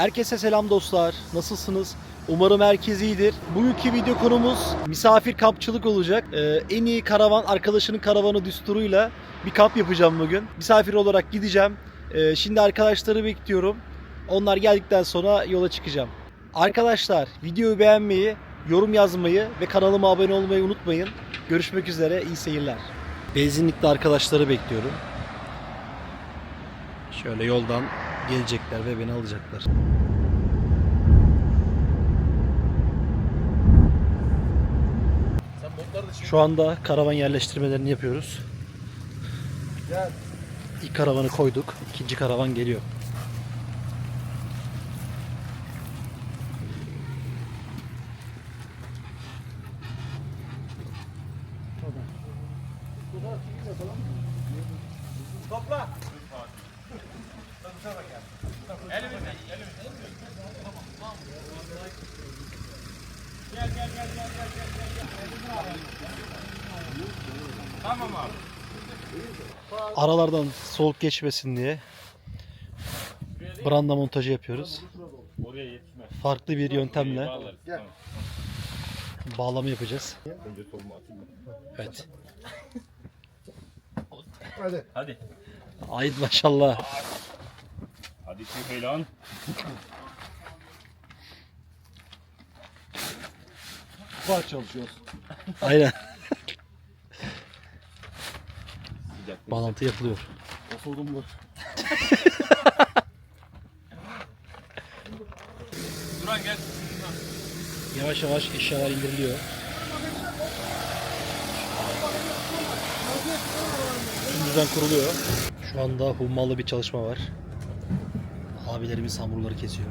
Herkese selam dostlar. Nasılsınız? Umarım herkes iyidir. Bugünkü video konumuz misafir kampçılık olacak. Ee, en iyi karavan arkadaşının karavanı düsturuyla bir kamp yapacağım bugün. Misafir olarak gideceğim. Ee, şimdi arkadaşları bekliyorum. Onlar geldikten sonra yola çıkacağım. Arkadaşlar videoyu beğenmeyi, yorum yazmayı ve kanalıma abone olmayı unutmayın. Görüşmek üzere. iyi seyirler. Benzinlikte arkadaşları bekliyorum. Şöyle yoldan gelecekler ve beni alacaklar. Şu anda karavan yerleştirmelerini yapıyoruz. İlk karavanı koyduk. İkinci karavan geliyor. Aralardan soğuk geçmesin diye branda montajı yapıyoruz. Farklı bir yöntemle. Tamam. bağlama yapacağız. Evet. Hadi. Ait maşallah. Hadi Süheylan. Var çalışıyoruz. Aynen. Sıcak. Bağlantı yapılıyor. Osurdum bu. Duran gel. Yavaş yavaş eşyalar indiriliyor. Tüm düzen kuruluyor. Şu anda hummalı bir çalışma var. Abilerimiz hamurları kesiyor.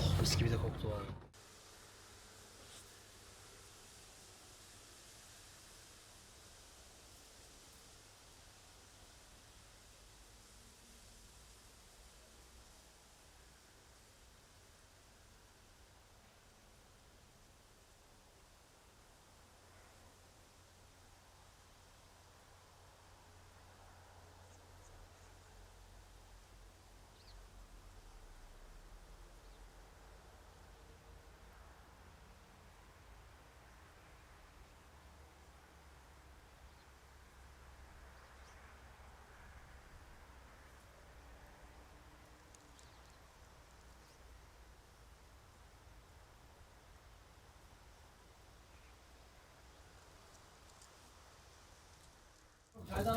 Oh mis gibi de koktu abi.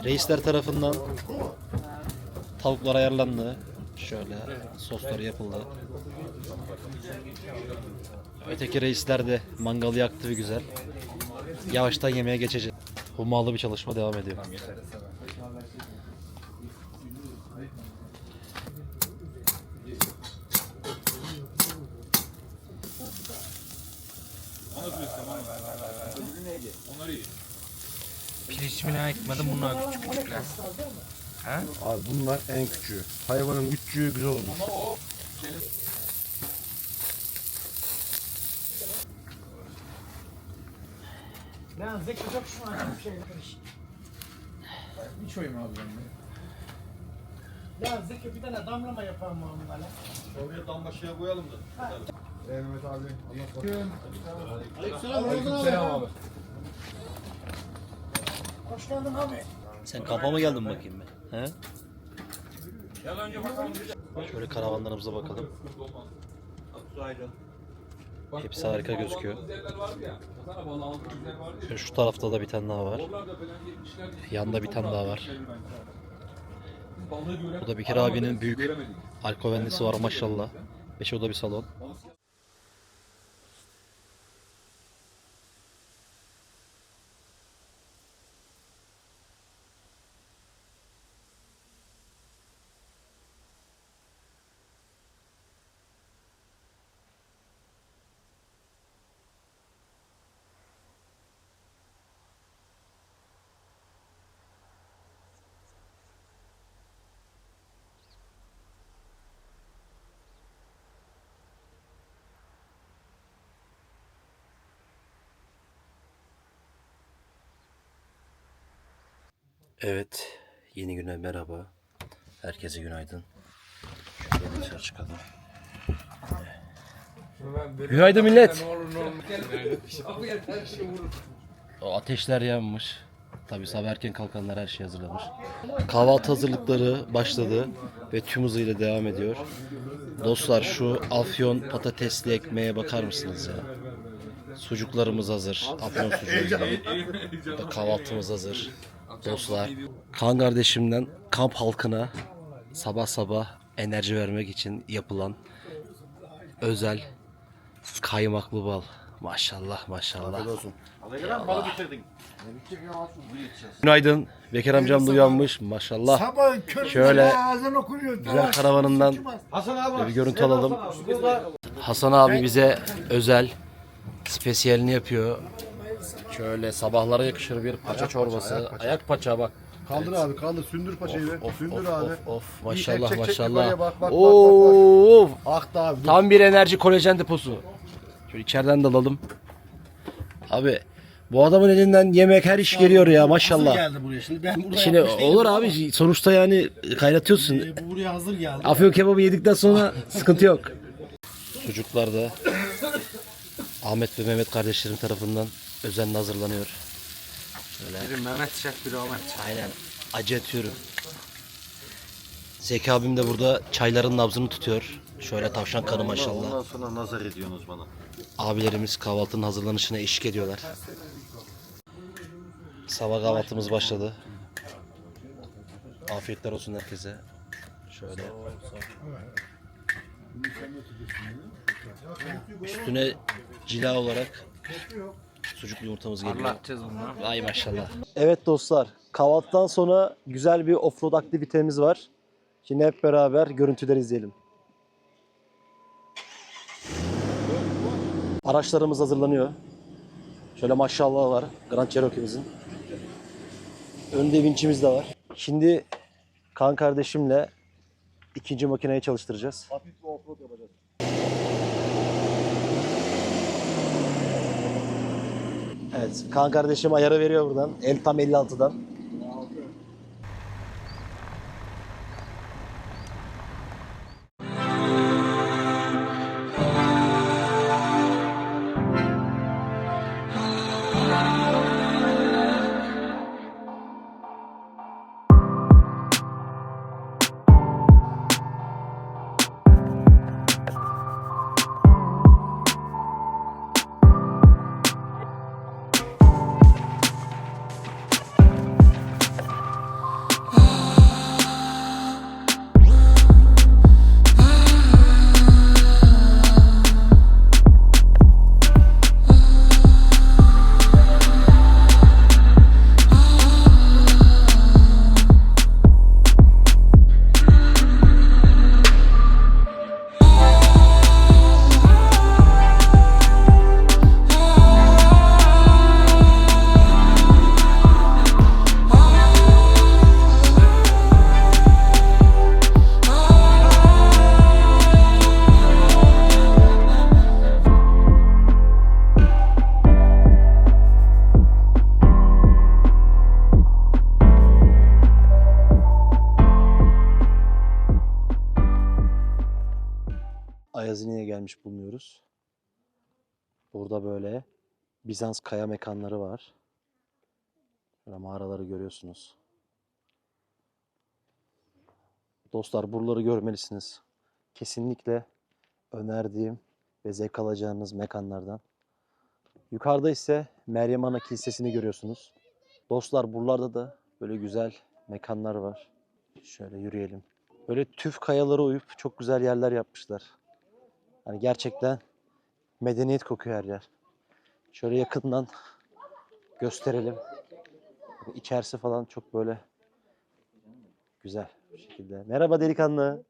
Reisler tarafından tavuklar ayarlandı. Şöyle sosları yapıldı. Öteki reisler de mangalı yaktı bir güzel. Yavaştan yemeğe geçeceğiz. Hummalı bir çalışma devam ediyor. Pirinç mi ne ekmedim bunlar küçük küçükler. Abi bunlar en küçüğü. Hayvanın küçüğü güzel olur. Lan Zeki çok şu an bir şey karış. Bir çoyum abi ben de. Ya Zeki bir tane damlama yapalım mı onlarla? Mehmet abi Aleykümselam abi. Hoş abi. Sen kampa mı geldin bakayım ben? He? Şöyle karavanlarımıza bakalım. Hepsi harika gözüküyor. Şöyle şu tarafta da bir tane daha var. Yanda bir tane daha var. Bu da Bekir abinin büyük alkovenlisi var maşallah. Beş oda bir salon. Evet, yeni güne merhaba. Herkese günaydın. Dışarı çıkalım. Günaydın millet. O ateşler yanmış. Tabii sabah erken kalkanlar her şey hazırlamış. Kahvaltı hazırlıkları başladı ve tüm hızıyla devam ediyor. Dostlar şu afyon patatesli ekmeğe bakar mısınız ya? Sucuklarımız hazır. Afyon sucuğu. Kahvaltımız hazır. Dostlar. Kan kardeşimden kamp halkına sabah sabah enerji vermek için yapılan özel kaymaklı bal. Maşallah maşallah. olsun. Günaydın. Bekir amcam da uyanmış. Maşallah. Köründe Şöyle ağzını okuyor. Güzel karavanından şöyle bir görüntü alalım. Hasan abi bize özel spesiyelini yapıyor. Şöyle sabahlara yakışır bir paça çorbası. Ayak paça bak. Kaldır abi kaldır. Sündür paçayı be. Of Sündür of abi. of of maşallah çek, çek, maşallah. yukarıya bak, bak, bak, Oo, Aktı abi. dur. tam bir enerji kolajen deposu. Şöyle içeriden de alalım. Abi bu adamın elinden yemek her iş geliyor ya maşallah. geldi buraya. Şimdi ben burada Şimdi yapmış değilim olur ama, abi sonuçta yani kaynatıyorsun. e, Bu buraya hazır geldi. Afyon kebabı yedikten sonra sıkıntı yok. Sucuklar da Ahmet ve Mehmet kardeşlerim tarafından özenle hazırlanıyor. Biri Mehmet Şef, biri Ahmet. Aynen. Acı atıyorum. Zeki abim de burada çayların nabzını tutuyor. Şöyle tavşan kanı maşallah. Ondan sonra nazar ediyorsunuz bana. Abilerimiz kahvaltının hazırlanışına eşlik ediyorlar. Sabah kahvaltımız başladı. Afiyetler olsun herkese. Şöyle. Üstüne cila olarak sucuklu yumurtamız geliyor. Anlatacağız bunu. Ay maşallah. Evet dostlar, kahvaltıdan sonra güzel bir offroad aktivitemiz var. Şimdi hep beraber görüntüler izleyelim. Araçlarımız hazırlanıyor. Şöyle maşallah var. Grand Cherokee'mizin. Önde vinçimiz de var. Şimdi kan kardeşimle ikinci makineyi çalıştıracağız. Hafif bir offroad yapacağız. Evet, kan kardeşim ayarı veriyor buradan. El tam 56'dan. Gelmiş bulunuyoruz. Burada böyle Bizans kaya mekanları var. Böyle mağaraları görüyorsunuz. Dostlar buraları görmelisiniz. Kesinlikle önerdiğim ve zevk alacağınız mekanlardan. Yukarıda ise Meryem Ana Kilisesi'ni görüyorsunuz. Dostlar buralarda da böyle güzel mekanlar var. Şöyle yürüyelim. Böyle tüf kayalara uyup çok güzel yerler yapmışlar. Hani gerçekten medeniyet kokuyor her yer. Şöyle yakından gösterelim. İçerisi falan çok böyle güzel bir şekilde. Merhaba delikanlı.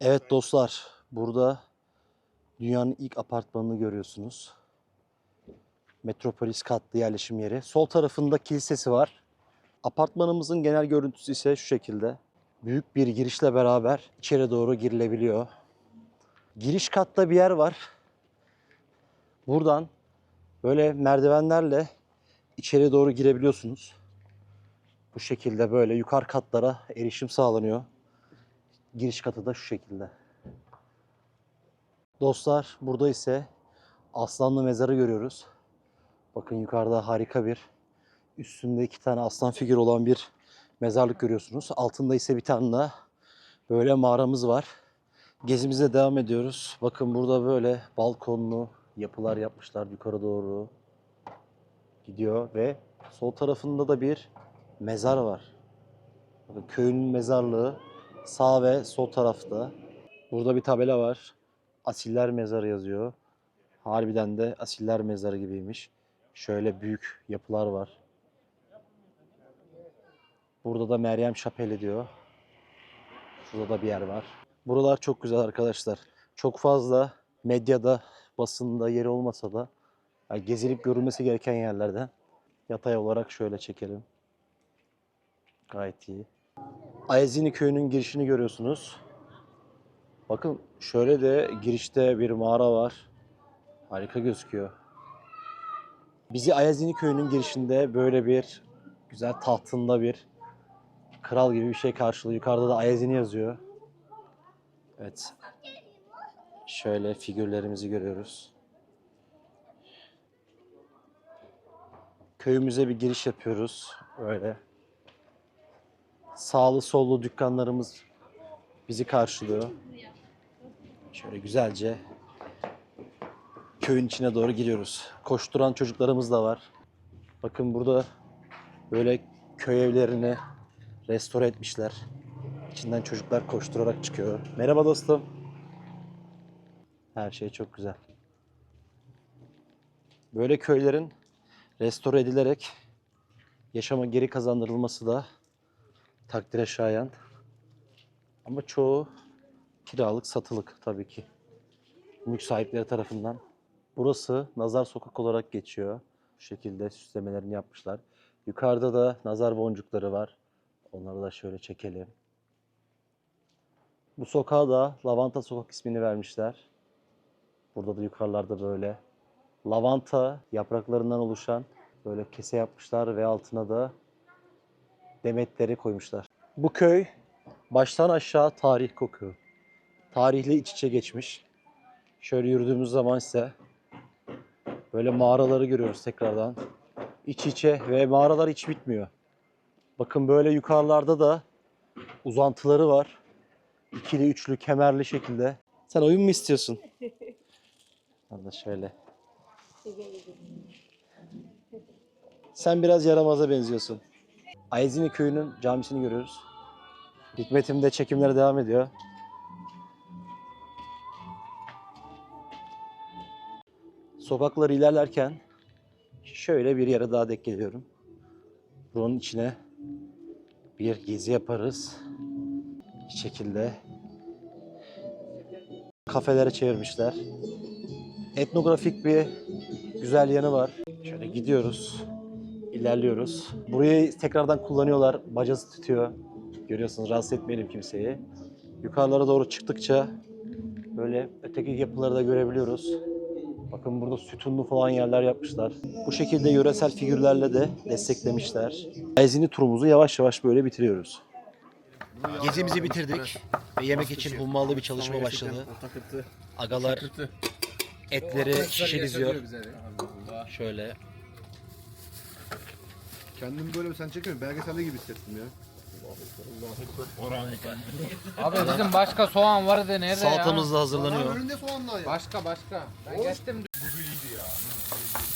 Evet dostlar, burada dünyanın ilk apartmanını görüyorsunuz. Metropolis katlı yerleşim yeri. Sol tarafında kilisesi var. Apartmanımızın genel görüntüsü ise şu şekilde. Büyük bir girişle beraber içeri doğru girilebiliyor. Giriş katta bir yer var. Buradan böyle merdivenlerle içeri doğru girebiliyorsunuz. Bu şekilde böyle yukarı katlara erişim sağlanıyor. Giriş katı da şu şekilde. Dostlar burada ise aslanlı mezarı görüyoruz. Bakın yukarıda harika bir üstünde iki tane aslan figürü olan bir mezarlık görüyorsunuz. Altında ise bir tane daha böyle mağaramız var. Gezimize devam ediyoruz. Bakın burada böyle balkonlu yapılar yapmışlar yukarı doğru gidiyor ve sol tarafında da bir mezar var. Bakın köyün mezarlığı sağ ve sol tarafta. Burada bir tabela var. Asiller Mezarı yazıyor. Harbiden de Asiller Mezarı gibiymiş. Şöyle büyük yapılar var. Burada da Meryem Şapeli diyor. Şurada da bir yer var. Buralar çok güzel arkadaşlar. Çok fazla medyada, basında yeri olmasa da yani gezilip görülmesi gereken yerlerden. Yatay olarak şöyle çekelim. Gayet iyi. Ayazini köyünün girişini görüyorsunuz. Bakın şöyle de girişte bir mağara var. Harika gözüküyor. Bizi Ayazini köyünün girişinde böyle bir güzel tahtında bir kral gibi bir şey karşılıyor. Yukarıda da Ayazini yazıyor. Evet. Şöyle figürlerimizi görüyoruz. Köyümüze bir giriş yapıyoruz. Öyle. Sağlı sollu dükkanlarımız bizi karşılıyor. Şöyle güzelce köyün içine doğru giriyoruz. Koşturan çocuklarımız da var. Bakın burada böyle köy evlerini restore etmişler. İçinden çocuklar koşturarak çıkıyor. Merhaba dostum. Her şey çok güzel. Böyle köylerin restore edilerek yaşama geri kazandırılması da takdire şayan. Ama çoğu kiralık, satılık tabii ki. Mülk sahipleri tarafından. Burası Nazar Sokak olarak geçiyor. Bu şekilde süslemelerini yapmışlar. Yukarıda da nazar boncukları var. Onları da şöyle çekelim. Bu sokağa da Lavanta Sokak ismini vermişler. Burada da yukarılarda böyle lavanta yapraklarından oluşan böyle kese yapmışlar ve altına da demetleri koymuşlar. Bu köy baştan aşağı tarih kokuyor. Tarihle iç içe geçmiş. Şöyle yürüdüğümüz zaman ise böyle mağaraları görüyoruz tekrardan. İç içe ve mağaralar hiç bitmiyor. Bakın böyle yukarılarda da uzantıları var. İkili, üçlü, kemerli şekilde. Sen oyun mu istiyorsun? Ben de şöyle. Sen biraz yaramaza benziyorsun. Ayezini köyünün camisini görüyoruz. Hikmetim'de çekimlere devam ediyor. Sokakları ilerlerken şöyle bir yere daha denk geliyorum. Buranın içine bir gezi yaparız. Şekilde kafelere çevirmişler. Etnografik bir güzel yanı var. Şöyle gidiyoruz. ilerliyoruz. Burayı tekrardan kullanıyorlar. Bacası tutuyor. Görüyorsunuz rahatsız etmeyelim kimseyi. Yukarılara doğru çıktıkça böyle öteki yapıları da görebiliyoruz. Bakın burada sütunlu falan yerler yapmışlar. Bu şekilde yöresel figürlerle de desteklemişler. Ayzini turumuzu yavaş yavaş böyle bitiriyoruz. Gezimizi bitirdik ve yemek için hummalı bir çalışma başladı. Agalar etleri şişeliziyor. Şöyle. Kendimi böyle sen çekiyorsun. Belgeselde gibi hissettim ya. Abi bizim başka soğan vardı nerede Salatamız da hazırlanıyor. Önünde soğanlar ya. Başka başka. Ben geçtim.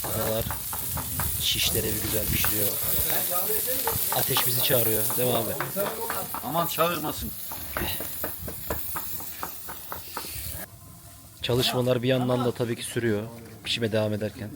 Agalar şişleri bir güzel pişiriyor. Ateş bizi çağırıyor. Mi abi? Aman çağırmasın. Çalışmalar bir yandan da tabii ki sürüyor. Pişime devam ederken.